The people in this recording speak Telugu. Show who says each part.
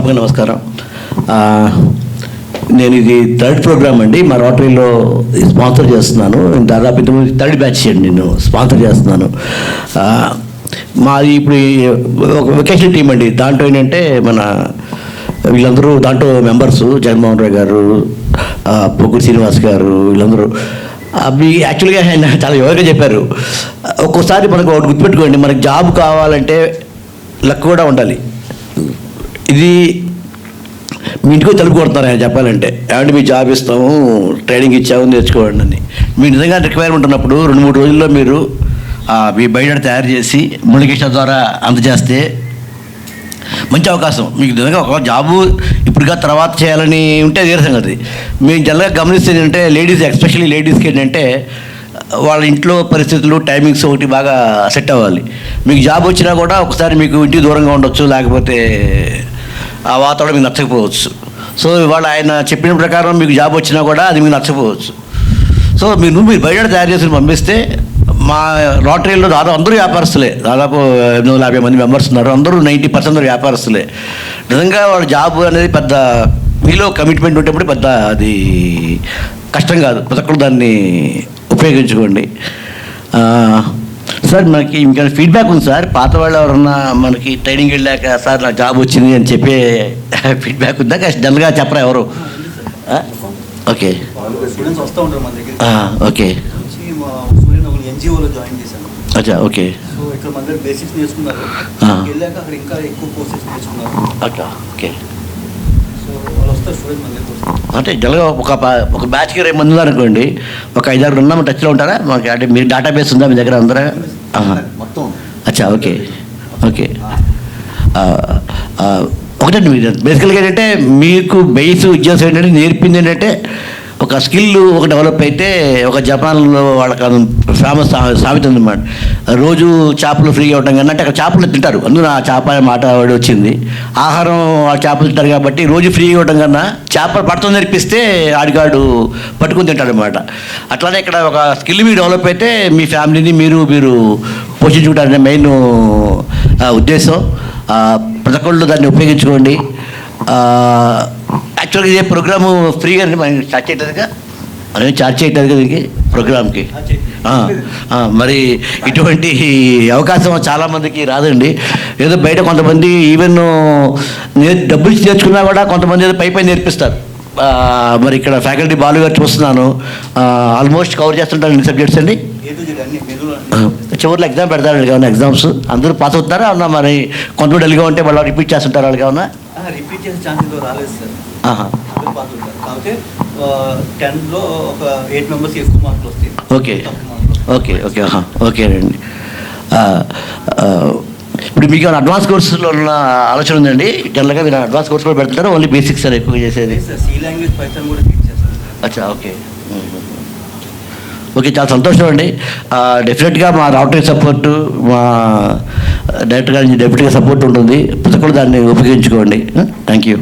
Speaker 1: సభకు నమస్కారం. నేను ఇది థర్డ్ ప్రోగ్రామ్ అండి. మా రోటరీలో స్పాన్సర్ చేస్తున్నాను. దాదాపు ఇంతకుముందు థర్డ్ బ్యాచ్ అండి నేను స్పాన్సర్ చేస్తున్నాను. మాది ఇప్పుడు ఒక వెకేషన్ టీం అండి. దాంట్లో ఏంటంటే మన వీళ్ళందరూ దాంట్లో మెంబర్స్ జగన్మోహన్ రావు గారు పొగ్గురు శ్రీనివాస్ గారు వీళ్ళందరూ. అవి యాక్చువల్గా ఆయన చాలా యోగా చెప్పారు. ఒక్కోసారి మనకు ఒకటి గుర్తుపెట్టుకోండి. మనకు జాబ్ కావాలంటే లక్ కూడా ఉండాలి. ఇది మీ ఇంటికి తలుపు కొడుతున్నారు ఆయన చెప్పాలంటే? ఏమంటే మీ జాబ్ ఇస్తాము ట్రైనింగ్ ఇచ్చాము నేర్చుకోండి అని. మీ నిజంగా రిక్వైర్మెంట్ ఉన్నప్పుడు రెండు మూడు రోజుల్లో మీరు మీ బయట తయారు చేసి మునికేషన్ ద్వారా అందజేస్తే మంచి అవకాశం. మీకు నిజంగా ఒక జాబు ఇప్పుడుగా తర్వాత చేయాలని ఉంటే వేరే సంగతి. మేము జనరల్గా గమనిస్తే ఏంటంటే లేడీస్ ఎస్పెషల్లీ లేడీస్కి ఏంటంటే వాళ్ళ ఇంట్లో పరిస్థితులు టైమింగ్స్ ఒకటి బాగా సెట్ అవ్వాలి. మీకు జాబ్ వచ్చినా కూడా ఒకసారి మీకు ఇంటికి దూరంగా ఉండొచ్చు లేకపోతే ఆ వాతావరణం మీకు నచ్చకపోవచ్చు. సో ఇవాళ ఆయన చెప్పిన ప్రకారం మీకు జాబ్ వచ్చినా కూడా అది మీకు నచ్చకపోవచ్చు. సో మీరు మీరు బయట తయారు చేసి పంపిస్తే మా లాటరీలో దాదాపు అందరూ వ్యాపారస్తులే. దాదాపు ఎనిమిది వందల యాభై మంది మెంబర్స్ ఉన్నారు. అందరూ నైంటీ పర్సెంట్ వ్యాపారస్తులే. నిజంగా వాళ్ళ జాబ్ అనేది పెద్ద మీలో కమిట్మెంట్ ఉంటేప్పుడు పెద్ద అది కష్టం కాదు. ప్రతి ఒక్కరు దాన్ని ఉపయోగించుకోండి. సార్ మనకి ఇంకా ఫీడ్బ్యాక్ ఉంది సార్? పాత వాళ్ళు ఎవరన్నా మనకి ట్రైనింగ్ వెళ్ళాక సార్ నాకు జాబ్ వచ్చింది అని చెప్పే ఫీడ్బ్యాక్ ఉందా? జనరల్గా చెప్పరా ఎవరు? ఓకే. ఓకే. అచ్చా ఓకే. ఓకే. అంటే జనరల్గా ఒక ఒక బ్యాచ్కి రేపు మంది అనుకోండి ఒక ఐదారు ఉన్నాము టచ్లో ఉంటారా? మాకు అంటే మీరు డేటాబేస్ ఉందా మీ దగ్గర అందరూ?
Speaker 2: మొత్తం
Speaker 1: అచ్చా ఓకే. ఓకే. ఒకటండి మీరు. బేసికల్గా ఏంటంటే మీకు బేస్ ఉద్యోగం ఏంటంటే నేర్పింది ఏంటంటే ఒక స్కిల్ ఒక డెవలప్ అయితే ఒక జపాన్లో వాళ్ళకి ఫేమస్ సా- సామెత ఉందన్నమాట. రోజు చేపలు ఫ్రీ అవ్వటం కన్నా అంటే అక్కడ చేపలు తింటారు. అందులో ఆ చేప మాట వాడి వచ్చింది. ఆహారం ఆ చేపలు తింటారు కాబట్టి రోజు ఫ్రీ ఇవ్వటం కన్నా చేపలు పడతాం నేర్పిస్తే ఆడిగాడు పట్టుకుని తింటాడు అనమాట అట్లానే ఇక్కడ ఒక స్కిల్ మీరు డెవలప్ అయితే మీ ఫ్యామిలీని మీరు మీరు పోషించుకుంటారనే మెయిన్ ఉద్దేశం. ప్రతి ఒక్కళ్ళు దాన్ని ఉపయోగించుకోండి. యాక్చువల్గా ఇదే ప్రోగ్రాము ఫ్రీగా మనం చార్జ్ చేయట్లేదుగా మనం చార్జ్ చేయట్లేదు కదా దీనికి ప్రోగ్రామ్కి మరి ఇటువంటి అవకాశం చాలామందికి రాదండి. ఏదో బయట కొంతమంది ఈవెన్ డబ్బులు నేర్చుకున్నా కూడా కొంతమంది ఏదో పై పై నేర్పిస్తారు. మరి ఇక్కడ ఫ్యాకల్టీ బాలు గారు చూస్తున్నాను. ఆల్మోస్ట్ కవర్ చేస్తుంటారు ఎన్ని సబ్జెక్ట్స్ అండి?
Speaker 2: అన్ని
Speaker 1: చివరిలో ఎగ్జామ్ పెడతారు కావున ఎగ్జామ్స్ అందరూ పాస్ అవుతారా అన్న మరి కొంతమంది డల్గా ఉంటే వాళ్ళు రిపీట్ చేస్తుంటారు వాళ్ళు కావున
Speaker 2: రిపీట్ చేసే ఛాన్స్ రాలేదు సార్. కాకపోతే టెన్త్లో ఒక ఎయిట్ మెంబర్స్ ఎక్కువ మార్కులు వస్తాయి.
Speaker 1: ఓకే. ఓకే ఓకే ఆ, ఇప్పుడు మీకు ఏమైనా అడ్వాన్స్ కోర్సులో ఉన్న ఆలోచన ఉందండి? జనరల్గా మీరు అడ్వాన్స్ కోర్స్ కూడా పెడుతుంటారా ఓన్లీ బేసిక్స్ అని ఎక్కువగా చేసేది.
Speaker 2: సార్ సి లాంగ్వేజ్ పైథాన్ కూడా
Speaker 1: అచ్చా ఓకే. ఓకే చాలా సంతోషం అండి. డెఫినెట్గా మా రావటరీ సపోర్టు మా డైరెక్టర్ గారి డెప్యూటీగా సపోర్ట్ ఉంటుంది. ప్రతి ఒక్కరు దాన్ని ఉపయోగించుకోండి. Thank you